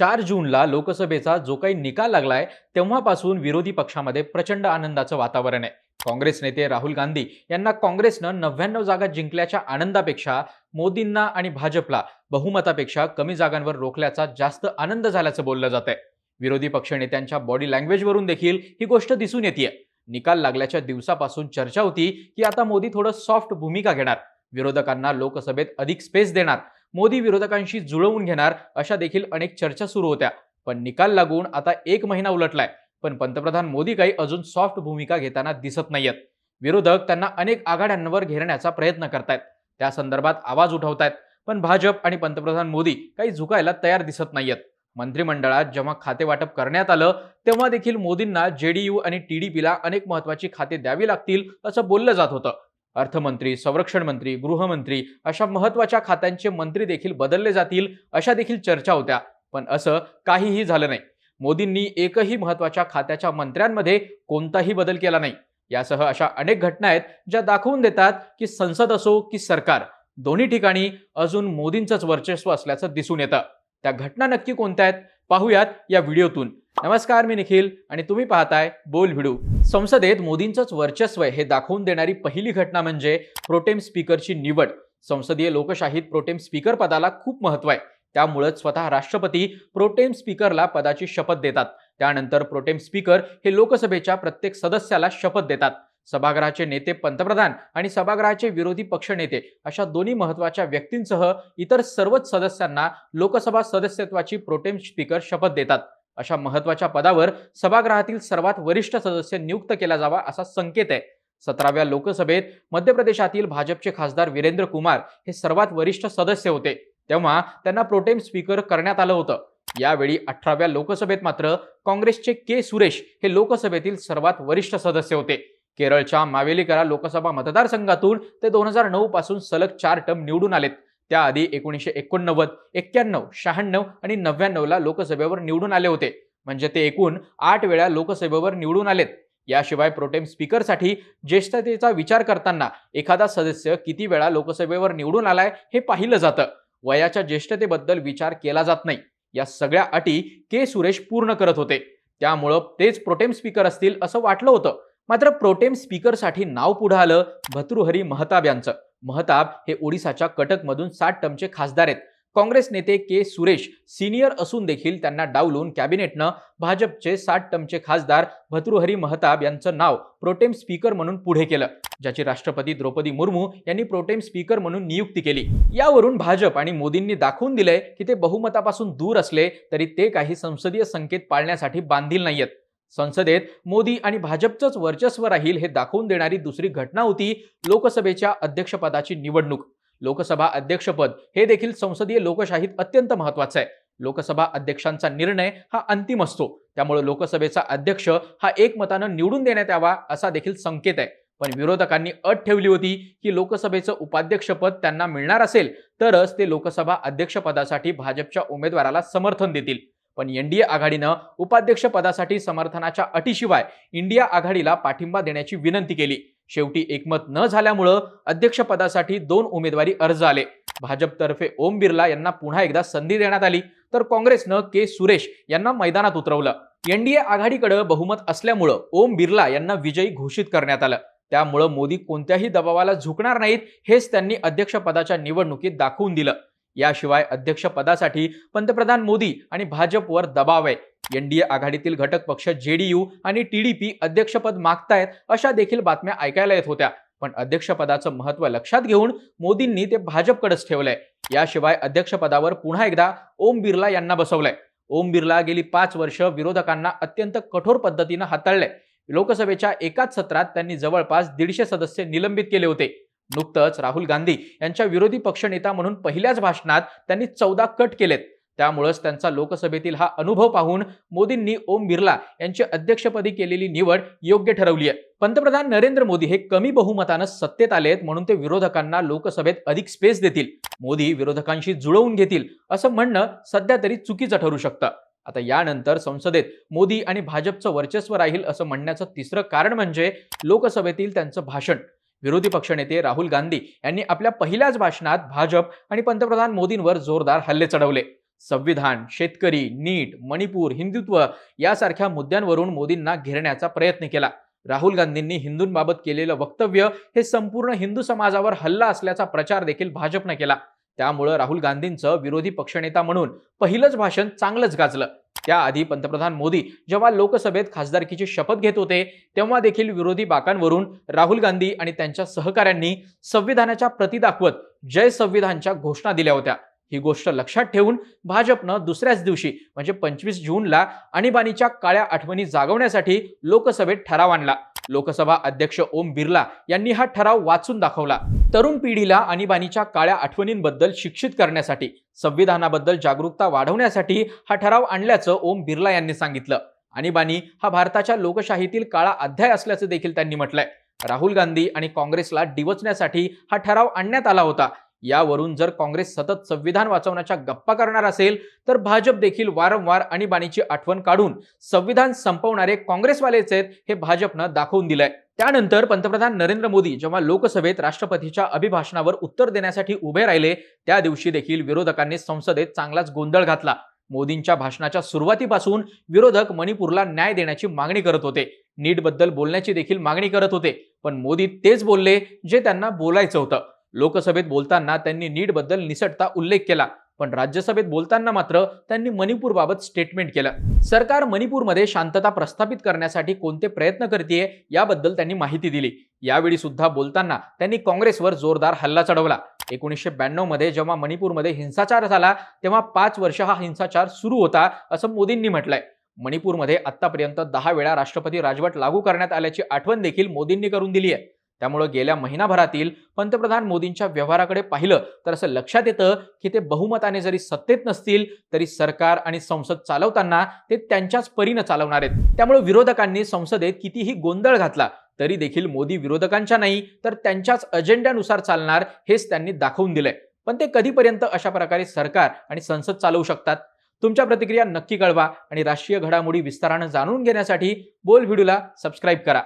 चार जूनला लोकसभेचा जो काही निकाल लागलाय तेव्हापासून विरोधी पक्षामध्ये प्रचंड आनंदाचं वातावरण आहे. काँग्रेस नेते राहुल गांधी यांना काँग्रेसनं नव्याण्णव जागा जिंकल्याच्या आनंदापेक्षा मोदींना आणि भाजपला बहुमतापेक्षा कमी जागांवर रोखल्याचा जास्त आनंद झाल्याचं बोललं जात आहे विरोधी पक्षनेत्यांच्या बॉडी लँग्वेजवरून देखील ही गोष्ट दिसून येते निकाल लागल्याच्या दिवसापासून चर्चा होती की आता मोदी थोडं सॉफ्ट भूमिका घेणार. विरोधकांना लोकसभेत अधिक स्पेस देणार. मोदी विरोधकांशी जुळवून घेणार अशा देखील अनेक चर्चा सुरू होत्या. पण निकाल लागून आता एक महिना उलटलाय. पण पंतप्रधान मोदी काही अजून सॉफ्ट भूमिका घेताना दिसत नाहीयेत. विरोधक त्यांना अनेक आघाड्यांवर घेरण्याचा प्रयत्न करतायत. त्या संदर्भात आवाज उठवतायत. पण भाजप आणि पंतप्रधान मोदी काही झुकायला तयार दिसत नाहीयेत. मंत्रिमंडळात जेव्हा खाते वाटप करण्यात आलं तेव्हा देखील मोदींना जेडीयू आणि टीडीपीला अनेक महत्वाची खाते द्यावी लागतील असं बोललं जात होतं. अर्थमंत्री संरक्षण मंत्री गृहमंत्री अशा महत्त्वाच्या खात्यांचे मंत्री देखील बदलले जातील अशा देखील चर्चा होत्या. पण असं काहीही झालं नाही. मोदींनी एकही महत्त्वाच्या खात्याच्या मंत्र्यांमध्ये कोणताही बदल केला नाही. यासह अशा अनेक घटना आहेत ज्या दाखवून देतात की संसद असो की सरकार दोन्ही ठिकाणी अजून मोदींचंच वर्चस्व असल्याचं दिसून येतं. त्या घटना नक्की कोणत्या आहेत? पाहूयात या व्हिडिओतून. नमस्कार मी निखिल आणि तुम्ही पाहताय बोल व्हिडू संसदेत मोदींचंच वर्चस्व हे दाखवून देणारी पहिली घटना म्हणजे प्रोटेम स्पीकरची निवड. संसदीय लोकशाहीत प्रोटेम स्पीकर पदाला खूप महत्त्व आहे. त्यामुळेच स्वतः राष्ट्रपती प्रोटेम स्पीकरला पदाची शपथ देतात. त्यानंतर प्रोटेम स्पीकर हे लोकसभेच्या प्रत्येक सदस्याला शपथ देतात. सभागृहाचे नेते पंतप्रधान आणि सभागृहाचे विरोधी पक्षनेते अशा दोन्ही महत्त्वाच्या व्यक्तींसह इतर सर्वच सदस्यांना लोकसभा सदस्यत्वाची प्रोटेम स्पीकर शपथ देतात. अशा महत्त्वाच्या पदावर सभागृहातील सर्वात वरिष्ठ सदस्य नियुक्त केला जावा असा संकेत आहे. सतराव्या लोकसभेत मध्य प्रदेशातील भाजपचे खासदार वीरेंद्र कुमार हे सर्वात वरिष्ठ सदस्य होते. तेव्हा त्यांना प्रोटेम स्पीकर करण्यात आलं होतं. यावेळी अठराव्या लोकसभेत मात्र काँग्रेसचे के सुरेश हे लोकसभेतील सर्वात वरिष्ठ सदस्य होते. केरळच्या मावेलीकरा लोकसभा मतदारसंघातून ते दोन हजार नऊ पासून सलग चार टर्म निवडून आलेत. त्याआधी एकोणीसशे एकोणनव्वद एक्क्याण्णव शहाण्णव आणि नव्याण्णवला लोकसभेवर निवडून आले होते. म्हणजे ते एकूण आठ वेळा लोकसभेवर निवडून आलेत. याशिवाय प्रोटेम स्पीकरसाठी ज्येष्ठतेचा विचार करताना एखादा सदस्य किती वेळा लोकसभेवर निवडून आलाय हे पाहिलं जातं. वयाच्या ज्येष्ठतेबद्दल विचार केला जात नाही. या सगळ्या अटी के सुरेश पूर्ण करत होते. त्यामुळं तेच प्रोटेम स्पीकर असतील असं वाटलं होतं. मात्र प्रोटेम स्पीकरसाठी नाव पुढं आलं भतृहरी महताब यांचं. महताब हे ओडिसाच्या कटकमधून सात टर्मचे खासदार आहेत. काँग्रेस नेते के सुरेश सिनियर असून देखील त्यांना डावलून कॅबिनेटनं भाजपचे सात टर्मचे खासदार भतृहरी महताब यांचं नाव प्रोटेम स्पीकर म्हणून पुढे केलं ज्याची राष्ट्रपती द्रौपदी मुर्मू यांनी प्रोटेम स्पीकर म्हणून नियुक्ती केली. यावरून भाजप आणि मोदींनी दाखवून दिलंय की ते बहुमतापासून दूर असले तरी ते काही संसदीय संकेत पाळण्यासाठी बांधील नाहीयेत. संसदेत मोदी आणि भाजपचंच वर्चस्व राहील हे दाखवून देणारी दुसरी घटना होती लोकसभेच्या अध्यक्षपदाची निवडणूक. लोकसभा अध्यक्षपद हे देखील संसदीय लोकशाहीत अत्यंत महत्वाचं आहे. लोकसभा अध्यक्षांचा निर्णय हा अंतिम असतो. त्यामुळे लोकसभेचा अध्यक्ष हा एकमतानं निवडून देण्यात यावा असा देखील संकेत आहे. पण विरोधकांनी अट ठेवली होती की लोकसभेचं उपाध्यक्षपद त्यांना मिळणार असेल तरच ते लोकसभा अध्यक्षपदासाठी भाजपच्या उमेदवाराला समर्थन देतील. पण एनडीए आघाडीनं उपाध्यक्ष पदासाठी समर्थनाच्या अटीशिवाय इंडिया आघाडीला पाठिंबा देण्याची विनंती केली. शेवटी एकमत न झाल्यामुळं अध्यक्षपदासाठी दोन उमेदवारी अर्ज आले. भाजपतर्फे ओम बिर्ला यांना पुन्हा एकदा संधी देण्यात आली. तर काँग्रेसनं के सुरेश यांना मैदानात उतरवलं. एनडीए आघाडीकडे बहुमत असल्यामुळं ओम बिर्ला यांना विजयी घोषित करण्यात आलं. त्यामुळं मोदी कोणत्याही दबावाला झुकणार नाहीत हेच त्यांनी अध्यक्षपदाच्या निवडणुकीत दाखवून दिलं. याशिवाय अध्यक्षपदासाठी पंतप्रधान मोदी आणि भाजपवर दबाव आहे. एनडीए आघाडीतील घटक पक्ष जेडीयू आणि टीडीपी अध्यक्षपद मागतायत अशा देखील बातम्या ऐकायला येत होत्या. पण अध्यक्षपदाचं महत्त्व लक्षात घेऊन मोदींनी ते भाजपकडेच ठेवलंय. याशिवाय अध्यक्षपदावर पुन्हा एकदा ओम बिर्ला यांना बसवलंय. ओम बिर्ला गेली पाच वर्ष विरोधकांना अत्यंत कठोर पद्धतीनं हाताळलंय. लोकसभेच्या एकाच सत्रात त्यांनी जवळपास दीडशे सदस्य निलंबित केले होते. नुकतंच राहुल गांधी यांच्या विरोधी पक्षनेता म्हणून पहिल्याच भाषणात त्यांनी चौदा कट केलेत. त्यामुळेच त्यांचा लोकसभेतील हा अनुभव पाहून मोदींनी ओम बिर्ला यांची अध्यक्षपदी केलेली निवड योग्य ठरवली आहे. पंतप्रधान नरेंद्र मोदी हे कमी बहुमतानं सत्तेत आलेत म्हणून ते विरोधकांना लोकसभेत अधिक स्पेस देतील. मोदी विरोधकांशी जुळवून घेतील असं म्हणणं सध्या तरी चुकीचं ठरू शकतं. आता यानंतर संसदेत मोदी आणि भाजपचं वर्चस्व राहील असं म्हणण्याचं तिसरं कारण म्हणजे लोकसभेतील त्यांचं भाषण. विरोधी पक्षनेते राहुल गांधी यांनी आपल्या पहिल्याच भाषणात भाजप आणि पंतप्रधान मोदींवर जोरदार हल्ले चढवले. संविधान शेतकरी नीट मणिपूर हिंदुत्व यासारख्या मुद्द्यांवरून मोदींना घेरण्याचा प्रयत्न केला. राहुल गांधींनी हिंदूंबाबत केलेलं वक्तव्य हे संपूर्ण हिंदू समाजावर हल्ला असल्याचा प्रचार देखील भाजपनं केला. त्यामुळं राहुल गांधींचं विरोधी पक्षनेता म्हणून पहिलंच भाषण चांगलंच गाजलं. त्याआधी पंतप्रधान मोदी जेव्हा लोकसभेत खासदारकीची शपथ घेत होते तेव्हा देखील विरोधी बाकांवरून राहुल गांधी आणि त्यांच्या सहकाऱ्यांनी संविधानाच्या प्रती दाखवत जय संविधानच्या घोषणा दिल्या होत्या. ही गोष्ट लक्षात ठेवून भाजपनं दुसऱ्याच दिवशी म्हणजे पंचवीस जूनला आणीबाणीच्या काळ्या आठवणी जागवण्यासाठी लोकसभेत ठराव आणला. लोकसभा अध्यक्ष ओम बिर्ला यांनी हा ठराव वाचून दाखवला. तरुण पिढीला आणीबाणीच्या काळ्या आठवणींबद्दल शिक्षित करण्यासाठी संविधानाबद्दल जागरूकता वाढवण्यासाठी हा ठराव आणल्याचं ओम बिर्ला यांनी सांगितलं. आणीबाणी हा भारताच्या लोकशाहीतील काळा अध्याय असल्याचं देखील त्यांनी म्हटलंय. राहुल गांधी आणि काँग्रेसला डिवचण्यासाठी हा ठराव आणण्यात आला होता. यावरून जर काँग्रेस सतत संविधान वाचवण्याच्या गप्पा करणार असेल तर भाजप देखील वारंवार आणीबाणीची आठवण काढून संविधान संपवणारे काँग्रेसवालेच आहेत हे भाजपनं दाखवून दिलंय. त्यानंतर पंतप्रधान नरेंद्र मोदी जेव्हा लोकसभेत राष्ट्रपतीच्या अभिभाषणावर उत्तर देण्यासाठी उभे राहिले त्या दिवशी देखील विरोधकांनी संसदेत चांगलाच गोंधळ घातला. मोदींच्या भाषणाच्या सुरुवातीपासून विरोधक मणिपूरला न्याय देण्याची मागणी करत होते. नीटबद्दल बोलण्याची देखील मागणी करत होते. पण मोदी तेच बोलले जे त्यांना बोलायचं होतं. लोकसभेत बोलताना त्यांनी नीटबद्दल निसटता उल्लेख केला पण राज्यसभेत बोलताना मात्र त्यांनी मणिपूरबाबत स्टेटमेंट केलं. सरकार मणिपूरमध्ये शांतता प्रस्थापित करण्यासाठी कोणते प्रयत्न करते याबद्दल त्यांनी माहिती दिली. यावेळी सुद्धा बोलताना त्यांनी काँग्रेसवर जोरदार हल्ला चढवला. एकोणीसशे ब्याण्णवमध्ये जेव्हा मणिपूरमध्ये हिंसाचार झाला तेव्हा पाच वर्ष हा हिंसाचार सुरू होता असं मोदींनी म्हटलंय. मणिपूरमध्ये आतापर्यंत दहा वेळा राष्ट्रपती राजवट लागू करण्यात आल्याची आठवण देखील मोदींनी करून दिली आहे त्यामुळं गेल्या महिनाभरातील पंतप्रधान मोदींच्या व्यवहाराकडे पाहिलं तर असं लक्षात येतं की ते बहुमताने जरी सत्तेत नसतील तरी सरकार आणि संसद चालवताना ते त्यांच्याच परीनं चालवणार आहेत. त्यामुळे विरोधकांनी संसदेत कितीही गोंधळ घातला तरी देखील मोदी विरोधकांच्या नाही तर त्यांच्याच अजेंड्यानुसार चालणार हेच त्यांनी दाखवून दिलंय. पण ते कधीपर्यंत अशा प्रकारे सरकार आणि संसद चालवू शकतात? तुमच्या प्रतिक्रिया नक्की कळवा आणि राष्ट्रीय घडामोडी विस्तारानं जाणून घेण्यासाठी बोल व्हिडिओला सबस्क्राईब करा.